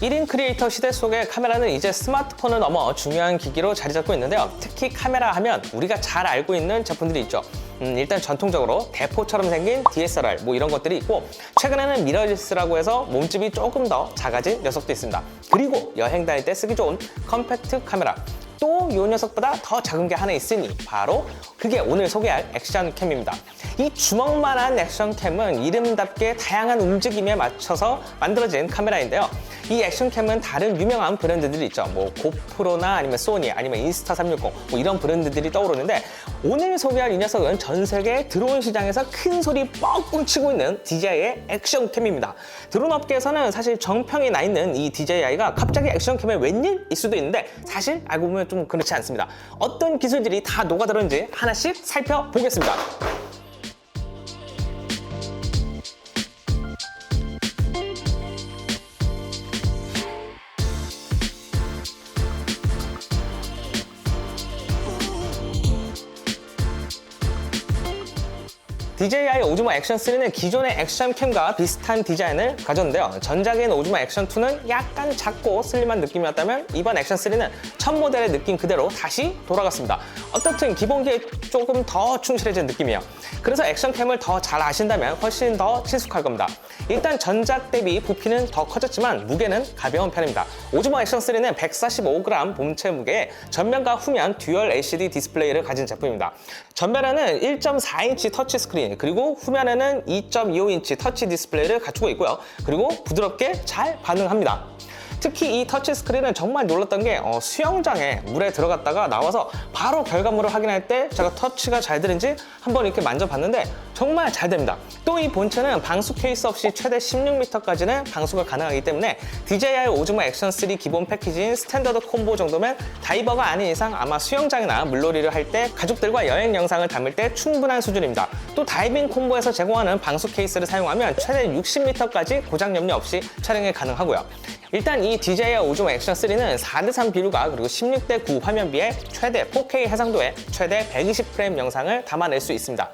1인 크리에이터 시대 속의 카메라는 이제 스마트폰을 넘어 중요한 기기로 자리 잡고 있는데요. 특히 카메라 하면 우리가 잘 알고 있는 제품들이 있죠. 음, 일단 전통적으로 대포처럼 생긴 DSLR 뭐 이런 것들이 있고 최근에는 미러리스라고 해서 몸집이 조금 더 작아진 녀석도 있습니다. 그리고 여행 다닐 때 쓰기 좋은 컴팩트 카메라. 또이 녀석보다 더 작은 게 하나 있으니 바로 그게 오늘 소개할 액션캠입니다. 이 주먹만한 액션캠은 이름답게 다양한 움직임에 맞춰서 만들어진 카메라인데요. 이 액션캠은 다른 유명한 브랜드들이 있죠. 뭐 고프로나 아니면 소니 아니면 인스타 360 뭐 이런 브랜드들이 떠오르는데 오늘 소개할 이 녀석은 전 세계 드론 시장에서 큰 소리 뻥뻥 치고 있는 DJI의 액션캠입니다. 드론 업계에서는 사실 정평이 나 있는 이 DJI가 갑자기 액션캠에 웬일일 수도 있는데 사실 알고 보면 좀 그렇지 않습니다. 어떤 기술들이 다 녹아들었는지 하나씩 살펴보겠습니다. DJI 오즈모 액션 3는 기존의 액션 캠과 비슷한 디자인을 가졌는데요. 전작인 오즈모 액션 2는 약간 작고 슬림한 느낌이었다면 이번 액션 3는 첫 모델의 느낌 그대로 다시 돌아갔습니다. 어떻든 기본기에 조금 더 충실해진 느낌이에요. 그래서 액션캠을 더 잘 아신다면 훨씬 더 친숙할 겁니다. 일단 전작 대비 부피는 더 커졌지만 무게는 가벼운 편입니다. 오즈모 액션 3는 145g 본체 무게에 전면과 후면 듀얼 LCD 디스플레이를 가진 제품입니다. 전면에는 1.4인치 터치 스크린 그리고 후면에는 2.25인치 터치 디스플레이를 갖추고 있고요. 그리고 부드럽게 잘 반응합니다. 특히 이 터치 스크린은 정말 놀랐던 게 어, 수영장에 물에 들어갔다가 나와서 바로 결과물을 확인할 때 제가 터치가 잘 되는지 한번 이렇게 만져봤는데 정말 잘 됩니다. 또 이 본체는 방수 케이스 없이 최대 16m까지는 방수가 가능하기 때문에 DJI 오즈모 액션 3 기본 패키지인 스탠더드 콤보 정도면 다이버가 아닌 이상 아마 수영장이나 물놀이를 할 때 가족들과 여행 영상을 담을 때 충분한 수준입니다. 또 다이빙 콤보에서 제공하는 방수 케이스를 사용하면 최대 60m까지 고장 염려 없이 촬영이 가능하고요. 일단 이 DJI 오즈모 액션 3는 4대3 비율과 그리고 16대9 화면비에 최대 4K 해상도에 최대 120프레임 영상을 담아낼 수 있습니다.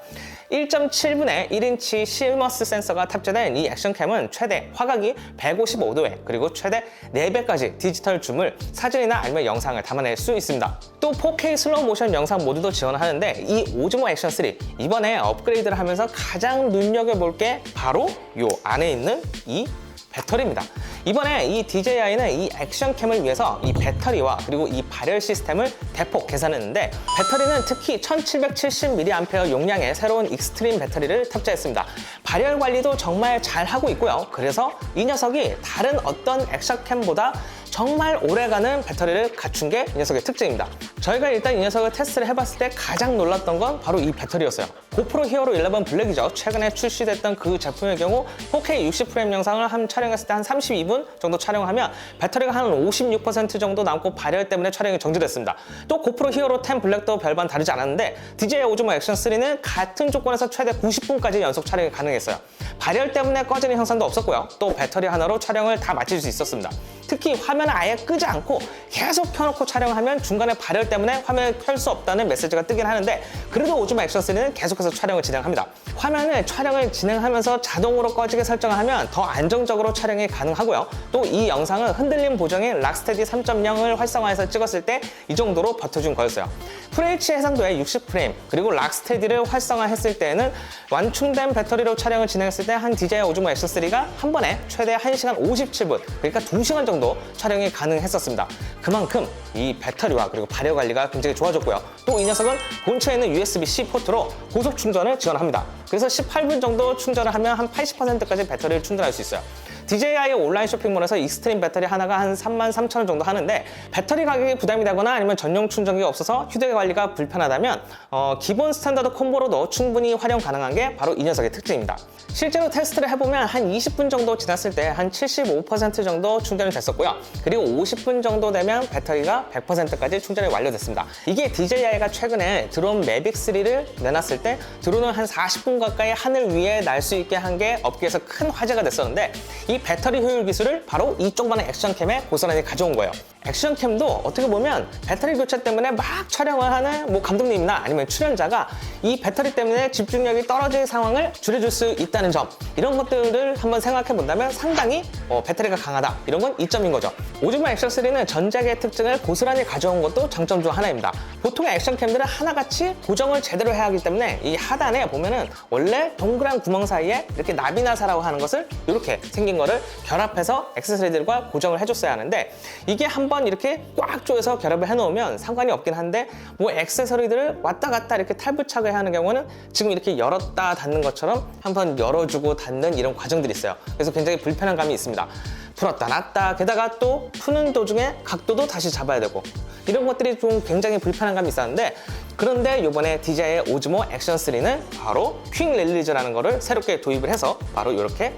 1.7분의 1인치 실머스 센서가 탑재된 이 액션캠은 최대 화각이 155도에 그리고 최대 4배까지 디지털 줌을 사진이나 아니면 영상을 담아낼 수 있습니다. 또 4K 슬로우 모션 영상 모드도 지원하는데 이 오즈모 액션 3 이번에 업그레이드를 하면서 가장 눈여겨볼 게 바로 이 안에 있는 이 배터리입니다. 이번에 이 DJI는 이 액션캠을 위해서 이 배터리와 그리고 이 발열 시스템을 대폭 개선했는데 배터리는 특히 1770mAh 용량의 새로운 익스트림 배터리를 탑재했습니다. 발열 관리도 정말 잘 하고 있고요. 그래서 이 녀석이 다른 어떤 액션캠보다 정말 오래가는 배터리를 갖춘 게 이 녀석의 특징입니다. 저희가 일단 이 녀석을 테스트를 해봤을 때 가장 놀랐던 건 바로 이 배터리였어요. 고프로 히어로 11 블랙이죠. 최근에 출시됐던 그 제품의 경우 4K 60프레임 영상을 한 촬영했을 때 한 32분 정도 촬영하면 배터리가 한 56% 정도 남고 발열 때문에 촬영이 정지됐습니다. 또 고프로 히어로 10 블랙도 별반 다르지 않았는데 DJI 오즈모 액션 3는 같은 조건에서 최대 90분까지 연속 촬영이 가능했어요. 발열 때문에 꺼지는 현상도 없었고요. 또 배터리 하나로 촬영을 다 마칠 수 있었습니다. 특히 화면을 아예 끄지 않고 계속 켜놓고 촬영하면 중간에 발열 때문에 화면을 켤 수 없다는 메시지가 뜨긴 하는데 그래도 오즈모 액션 3는 계속해서 촬영을 진행합니다. 화면을 촬영을 진행하면서 자동으로 꺼지게 설정을 하면 더 안정적으로 촬영이 가능하고요. 또 이 영상은 흔들림 보정인 락스테디 3.0을 활성화해서 찍었을 때 이 정도로 버텨준 거였어요. FHD 해상도의 60프레임 그리고 락스테디를 활성화했을 때에는 완충된 배터리로 촬영을 진행했을 때 한 DJI 오즈모 액션 3가 한 번에 최대 1시간 57분 그러니까 2시간 정도 촬영이 가능했었습니다. 그만큼 이 배터리와 그리고 발열 관리가 굉장히 좋아졌고요. 또 이 녀석은 본체에 있는 USB-C 포트로 고속 충전을 지원합니다. 그래서 18분 정도 충전을 하면 한 80%까지 배터리를 충전할 수 있어요. DJI 온라인 쇼핑몰에서 익스트림 배터리 하나가 한 3만 3천 원 정도 하는데 배터리 가격이 부담이 되거나 아니면 전용 충전기가 없어서 휴대 관리가 불편하다면 어, 기본 스탠다드 콤보로도 충분히 활용 가능한 게 바로 이 녀석의 특징입니다. 실제로 테스트를 해보면 한 20분 정도 지났을 때 한 75% 정도 충전이 됐었고요. 그리고 50분 정도 되면 배터리가 100%까지 충전이 완료됐습니다. 이게 DJI가 최근에 드론 매빅 3를 내놨을 때 드론을 한 40분간 가까이 하늘 위에 날 수 있게 한 게 업계에서 큰 화제가 됐었는데 이 배터리 효율 기술을 바로 이쪽만의 액션캠에 고스란히 가져온 거예요. 액션캠도 어떻게 보면 배터리 교체 때문에 막 촬영을 하는 뭐 감독님이나 아니면 출연자가 이 배터리 때문에 집중력이 떨어질 상황을 줄여줄 수 있다는 점 이런 것들을 한번 생각해 본다면 상당히 어, 배터리가 강하다 이런 건 이점인 거죠. 오즈마 액션3는 전작의 특징을 고스란히 가져온 것도 장점 중 하나입니다. 보통의 액션캠들은 하나같이 고정을 제대로 해야 하기 때문에 이 하단에 보면은 원래 동그란 구멍 사이에 이렇게 나비나사라고 하는 것을 이렇게 생긴 거를 결합해서 액세서리들과 고정을 해줬어야 하는데 이게 한번 이렇게 꽉 조여서 결합을 해놓으면 상관이 없긴 한데 뭐 액세서리들을 왔다 갔다 이렇게 탈부착을 하는 경우는 지금 이렇게 열었다 닫는 것처럼 한번 열어주고 닫는 이런 과정들이 있어요. 그래서 굉장히 불편한 감이 있습니다. 풀었다 놨다 게다가 또 푸는 도중에 각도도 다시 잡아야 되고 이런 것들이 좀 굉장히 불편한 감이 있었는데 그런데 이번에 DJI의 오즈모 액션 3는 바로 퀵 릴리즈라는 거를 새롭게 도입을 해서 바로 이렇게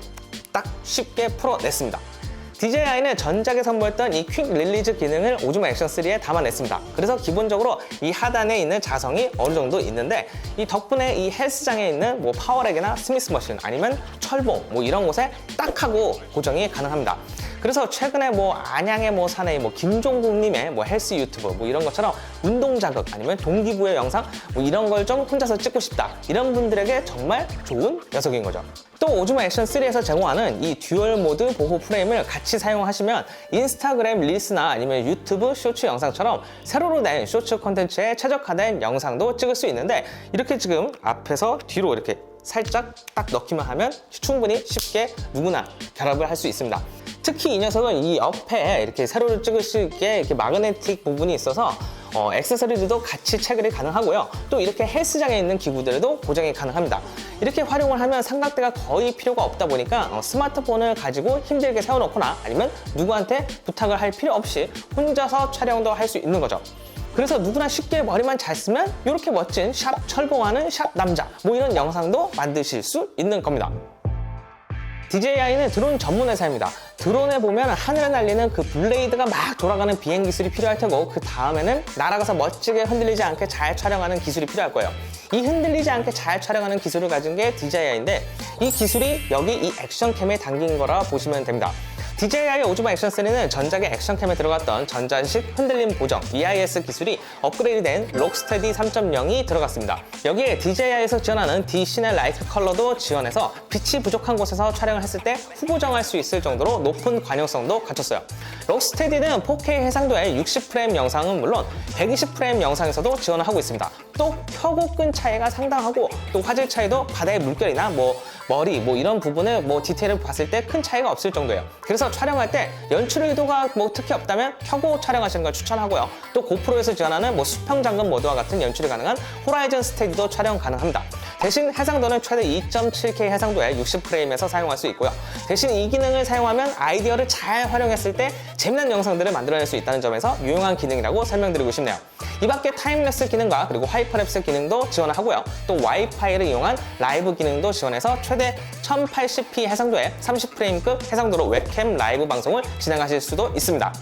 딱 쉽게 풀어냈습니다. DJI는 전작에 선보였던 이 퀵 릴리즈 기능을 오즈모 액션 3에 담아냈습니다. 그래서 기본적으로 이 하단에 있는 자성이 어느 정도 있는데 이 덕분에 이 헬스장에 있는 뭐 파워렉이나 스미스 머신 아니면 철봉 뭐 이런 곳에 딱 하고 고정이 가능합니다. 그래서 최근에 뭐 안양의 뭐 사내의 뭐 김종국님의 뭐 헬스 유튜브 뭐 이런 것처럼 운동 자극 아니면 동기부여 영상 뭐 이런 걸 좀 혼자서 찍고 싶다 이런 분들에게 정말 좋은 녀석인 거죠. 또 오즈모 액션 3에서 제공하는 이 듀얼 모드 보호 프레임을 같이 사용하시면 인스타그램 릴스나 아니면 유튜브 쇼츠 영상처럼 세로로 낸 쇼츠 콘텐츠에 최적화된 영상도 찍을 수 있는데 이렇게 지금 앞에서 뒤로 이렇게 살짝 딱 넣기만 하면 충분히 쉽게 누구나 결합을 할 수 있습니다. 특히 이 녀석은 이 옆에 이렇게 세로를 찍을 수 있게 이렇게 마그네틱 부분이 있어서 어, 액세서리들도 같이 체결이 가능하고요. 또 이렇게 헬스장에 있는 기구들에도 고정이 가능합니다. 이렇게 활용을 하면 삼각대가 거의 필요가 없다 보니까 어, 스마트폰을 가지고 힘들게 세워놓거나 아니면 누구한테 부탁을 할 필요 없이 혼자서 촬영도 할 수 있는 거죠. 그래서 누구나 쉽게 머리만 잘 쓰면 이렇게 멋진 샵 철봉하는 샵 남자 뭐 이런 영상도 만드실 수 있는 겁니다. DJI는 드론 전문 회사입니다. 드론에 보면 하늘에 날리는 그 블레이드가 막 돌아가는 비행 기술이 필요할 테고 그 다음에는 날아가서 멋지게 흔들리지 않게 잘 촬영하는 기술이 필요할 거예요. 이 흔들리지 않게 잘 촬영하는 기술을 가진 게 DJI인데 이 기술이 여기 이 액션캠에 담긴 거라 보시면 됩니다. DJI 오즈마 액션 3는 전작의 액션캠에 들어갔던 전자식 흔들림 보정 EIS 기술이 업그레이드된 록스테디 3.0이 들어갔습니다. 여기에 DJI에서 지원하는 D 시넬 라이트 컬러도 지원해서 빛이 부족한 곳에서 촬영을 했을 때 후보정할 수 있을 정도로 높은 관용성도 갖췄어요. 록스테디는 4K 해상도의 60프레임 영상은 물론 120프레임 영상에서도 지원을 하고 있습니다. 또 켜고 끈 차이가 상당하고 또 화질 차이도 바다의 물결이나 뭐 머리 뭐 이런 부분을 뭐 디테일을 봤을 때 큰 차이가 없을 정도예요. 그래서 촬영할 때 연출 의도가 뭐 특히 없다면 켜고 촬영하시는 걸 추천하고요. 또 고프로에서 지원하는 뭐 수평 잠금 모드와 같은 연출이 가능한 호라이즌 스테디도 촬영 가능합니다. 대신 해상도는 최대 2.7K 해상도에 60프레임에서 사용할 수 있고요. 대신 이 기능을 사용하면 아이디어를 잘 활용했을 때 재미난 영상들을 만들어낼 수 있다는 점에서 유용한 기능이라고 설명드리고 싶네요. 이 밖에 타임랩스 기능과 그리고 하이퍼랩스 기능도 지원을 하고요. 또 와이파이를 이용한 라이브 기능도 지원해서 최대 1080p 해상도에 30프레임급 해상도로 웹캠 라이브 방송을 진행하실 수도 있습니다.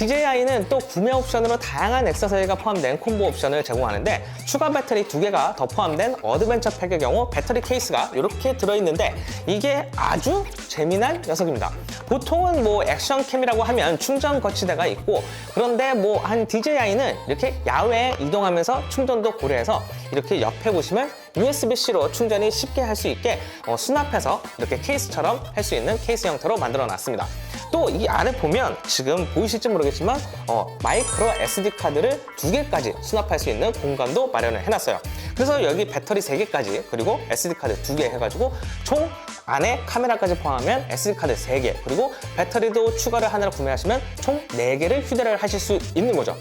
DJI는 또 구매 옵션으로 다양한 액세서리가 포함된 콤보 옵션을 제공하는데 추가 배터리 두 개가 더 포함된 어드벤처 팩의 경우 배터리 케이스가 이렇게 들어있는데 이게 아주 재미난 녀석입니다. 보통은 뭐 액션캠이라고 하면 충전 거치대가 있고 그런데 뭐 한 DJI는 이렇게 야외에 이동하면서 충전도 고려해서 이렇게 옆에 보시면 USB-C로 충전이 쉽게 할 수 있게 어, 수납해서 이렇게 케이스처럼 할 수 있는 케이스 형태로 만들어 놨습니다. 또이 아래 보면 지금 보이실지 모르겠지만 어, 마이크로 SD 카드를 두 개까지 수납할 수 있는 공간도 마련을 해놨어요. 그래서 여기 배터리 세 개까지 그리고 SD 카드 두 개 해가지고 총 안에 카메라까지 포함하면 SD 카드 세개 그리고 배터리도 추가를 하나로 구매하시면 총네 개를 휴대를 하실 수 있는 거죠.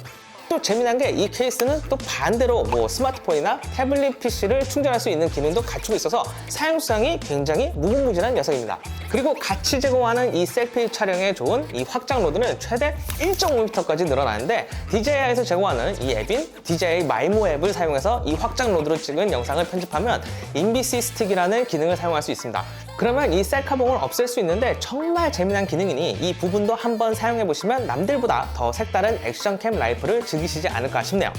또 재미난 게 이 케이스는 또 반대로 뭐 스마트폰이나 태블릿 PC를 충전할 수 있는 기능도 갖추고 있어서 사용성이 굉장히 무궁무진한 녀석입니다. 그리고 같이 제공하는 이 셀피 촬영에 좋은 이 확장 로드는 최대 1.5m까지 늘어나는데 DJI에서 제공하는 이 앱인 DJI 마이모 앱을 사용해서 이 확장 로드로 찍은 영상을 편집하면 인비시 스틱이라는 기능을 사용할 수 있습니다. 그러면 이 셀카봉을 없앨 수 있는데 정말 재미난 기능이니 이 부분도 한번 사용해 보시면 남들보다 더 색다른 액션캠 라이프를 즐기시지 않을까 싶네요.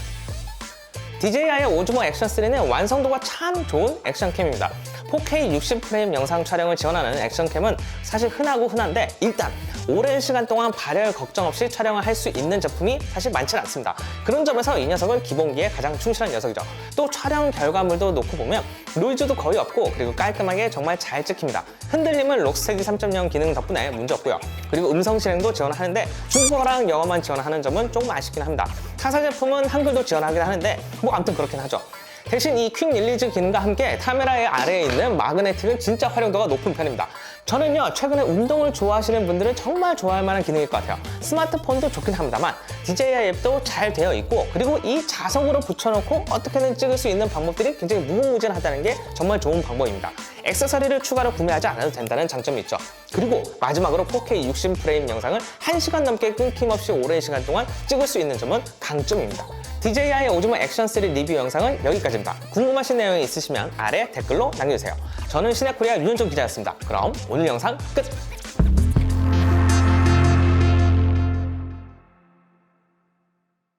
DJI의 오즈모 액션 3는 완성도가 참 좋은 액션캠입니다. 4K 60프레임 영상 촬영을 지원하는 액션캠은 사실 흔하고 흔한데 일단 오랜 시간 동안 발열 걱정 없이 촬영을 할 수 있는 제품이 사실 많지는 않습니다. 그런 점에서 이 녀석은 기본기에 가장 충실한 녀석이죠. 또 촬영 결과물도 놓고 보면 노이즈도 거의 없고 그리고 깔끔하게 정말 잘 찍힙니다. 흔들림은 록스테디 3.0 기능 덕분에 문제 없고요. 그리고 음성 실행도 지원하는데 중국어랑 영어만 지원하는 점은 조금 아쉽긴 합니다. 타사 제품은 한글도 지원하긴 하는데 뭐 아무튼 그렇긴 하죠. 대신 이 퀵 릴리즈 기능과 함께 카메라의 아래에 있는 마그네틱은 진짜 활용도가 높은 편입니다. 저는요, 최근에 운동을 좋아하시는 분들은 정말 좋아할 만한 기능일 것 같아요. 스마트폰도 좋긴 합니다만, DJI 앱도 잘 되어 있고, 그리고 이 자석으로 붙여놓고 어떻게든 찍을 수 있는 방법들이 굉장히 무궁무진하다는 게 정말 좋은 방법입니다. 액세서리를 추가로 구매하지 않아도 된다는 장점이 있죠. 그리고 마지막으로 4K 60프레임 영상을 1시간 넘게 끊김없이 오랜 시간 동안 찍을 수 있는 점은 강점입니다. DJI 오즈모 액션3 리뷰 영상은 여기까지입니다. 궁금하신 내용이 있으시면 아래 댓글로 남겨주세요. 저는 시네코리아 윤현종 기자였습니다. 그럼 오늘 영상 끝!